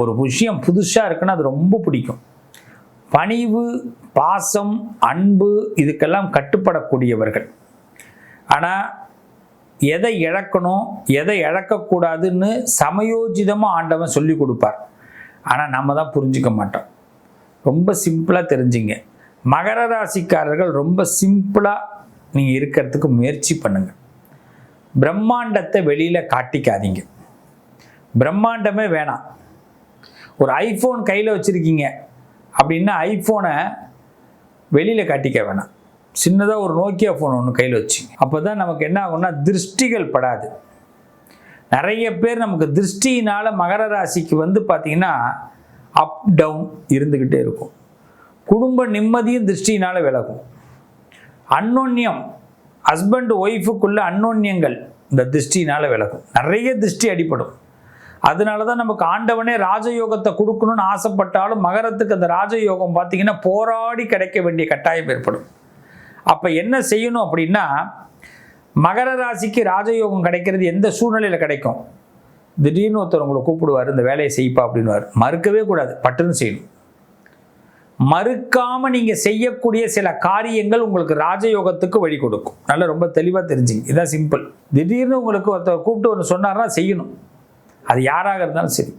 ஒரு விஷயம் புதுசாக இருக்குன்னா அது ரொம்ப பிடிக்கும். பணிவு பாசம் அன்பு இதுக்கெல்லாம் கட்டுப்படக்கூடியவர்கள். ஆனால் எதை இழக்கணும் எதை இழக்கக்கூடாதுன்னு சமயோஜிதமாக ஆண்டவன் சொல்லி கொடுப்பார். ஆனால் நம்ம தான் புரிஞ்சிக்க மாட்டோம். ரொம்ப சிம்பிளாக தெரிஞ்சுங்க. மகர ராசிக்காரர்கள் ரொம்ப சிம்பிளாக நீங்கள் இருக்கிறதுக்கு முயற்சி பண்ணுங்கள் பிரம்மாண்டத்தை வெளியில் காட்டிக்காதீங்க. பிரம்மாண்டமே வேணாம். ஒரு ஐஃபோன் கையில் வச்சுருக்கீங்க. அப்படின்னா ஐஃபோனை வெளியில் காட்டிக்க வேணாம். சின்னதாக ஒரு நோக்கியா ஃபோன் ஒன்று கையில் வச்சுங்க அப்போ தான் நமக்கு என்ன ஆகும்னா திருஷ்டிகள் படாது. நிறைய பேர் நமக்கு திருஷ்டியினால் மகர ராசிக்கு வந்து பார்த்திங்கன்னா அப் டவுன் இருந்துக்கிட்டே இருக்கும். குடும்ப நிம்மதியும் திருஷ்டியினால் விலகும். அன்னோன்யம் ஹஸ்பண்ட் ஒய்ஃபுக்குள்ள அன்னோன்யங்கள் இந்த திருஷ்டியினால் விலகும். நிறைய திருஷ்டி அடிப்படும் அதனால தான் நமக்கு ஆண்டவனே ராஜயோகத்தை கொடுக்கணும்னு ஆசைப்பட்டாலும் மகரத்துக்கு அந்த ராஜயோகம் பார்த்தீங்கன்னா போராடி கிடைக்க வேண்டிய கட்டாயம் ஏற்படும். அப்போ என்ன செய்யணும் அப்படின்னா மகர ராசிக்கு ராஜயோகம் கிடைக்கிறது எந்த சூழ்நிலையில் கிடைக்கும்? திடீர்னு ஒருத்தர் உங்களை கூப்பிடுவார் இந்த வேலையை செய்ப்பா அப்படின்னுவார். மறுக்கவே கூடாது பட்டுன்னு செய்யணும். மறுக்காமல் நீங்கள் செய்யக்கூடிய சில காரியங்கள் உங்களுக்கு ராஜயோகத்துக்கு வழி கொடுக்கும். நல்லா ரொம்ப தெளிவாக தெரிஞ்சுங்க. இதான் சிம்பிள் திடீர்னு உங்களுக்கு ஒருத்தர் கூப்பிட்டு ஒன்று சொன்னார்னா செய்யணும். அது யாராக இருந்தாலும் சரி.